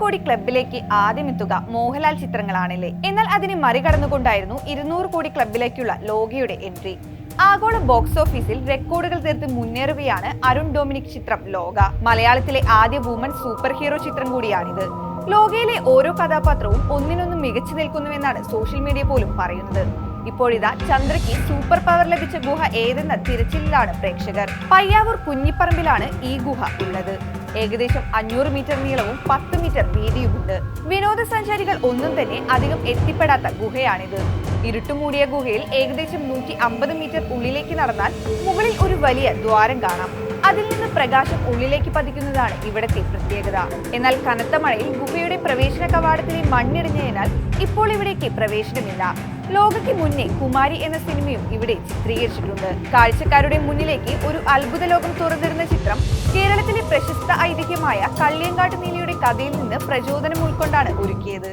കോടി ക്ലബിലേക്ക് ആദ്യം എത്തുക മോഹൻലാൽ ചിത്രങ്ങളാണല്ലേ. എന്നാൽ അതിനെ മറികടന്നുകൊണ്ടായിരുന്നു ഇരുന്നൂറ് കോടി ക്ലബിലേക്കുള്ള ലോകയുടെ എൻട്രി. ആഗോള ബോക്സ് ഓഫീസിൽ റെക്കോർഡുകൾ തീർത്ത് മുന്നേറുകയാണ് അരുൺ ഡൊമിനിക് ചിത്രം ലോക. മലയാളത്തിലെ ആദ്യ വുമൺ സൂപ്പർ ഹീറോ ചിത്രം കൂടിയാണിത്. ലോകയിലെ ഓരോ കഥാപാത്രവും ഒന്നിനൊന്നും മികച്ചു നിൽക്കുന്നുവെന്നാണ് സോഷ്യൽ മീഡിയ പോലും പറയുന്നത്. ഇപ്പോഴിതാ ചന്ദ്രയ്ക്ക് സൂപ്പർ പവർ ലഭിച്ച ഗുഹ ഏതെന്ന തിരച്ചിലാണ് പ്രേക്ഷകർ. പയ്യാവൂർ കുഞ്ഞിപ്പറമ്പിലാണ് ഈ ഗുഹ ഉള്ളത്. ഏകദേശം അഞ്ഞൂറ് മീറ്റർ നീളവും പത്ത് മീറ്റർ വീതിയുമുണ്ട് വിനോദസഞ്ചാരികൾ ഒന്നും തന്നെ അധികം എത്തിപ്പെടാത്ത ഗുഹയാണിത്. ഇരുട്ടുമൂടിയ ഗുഹയിൽ ഏകദേശം നൂറ്റി അമ്പത് മീറ്റർ ഉള്ളിലേക്ക് നടന്നാൽ മുകളിൽ ഒരു വലിയ ദ്വാരം കാണാം. അതിൽ നിന്ന് പ്രകാശം ഉള്ളിലേക്ക് പതിക്കുന്നതാണ് ഇവിടത്തെ പ്രത്യേകത. എന്നാൽ കനത്ത മഴയിൽ ഗുഹയുടെ പ്രവേശന കവാടത്തിലെ മണ്ണിടിഞ്ഞതിനാൽ ഇപ്പോൾ ഇവിടേക്ക് പ്രവേശനമില്ല. ലോകയ്ക്ക് മുന്നേ കുമാരി എന്ന സിനിമയും ഇവിടെ ചിത്രീകരിച്ചിട്ടുണ്ട്. കാഴ്ചക്കാരുടെ മുന്നിലേക്ക് ഒരു അത്ഭുത ലോകം തുറന്നിരുന്ന ചിത്രം കേരളത്തിലെ പ്രശസ്ത ഐതിഹ്യമായ കള്ളിയങ്കാട്ട് നീലിയുടെ കഥയിൽ നിന്ന് പ്രചോദനം ഉൾക്കൊണ്ടാണ് ഒരുക്കിയത്.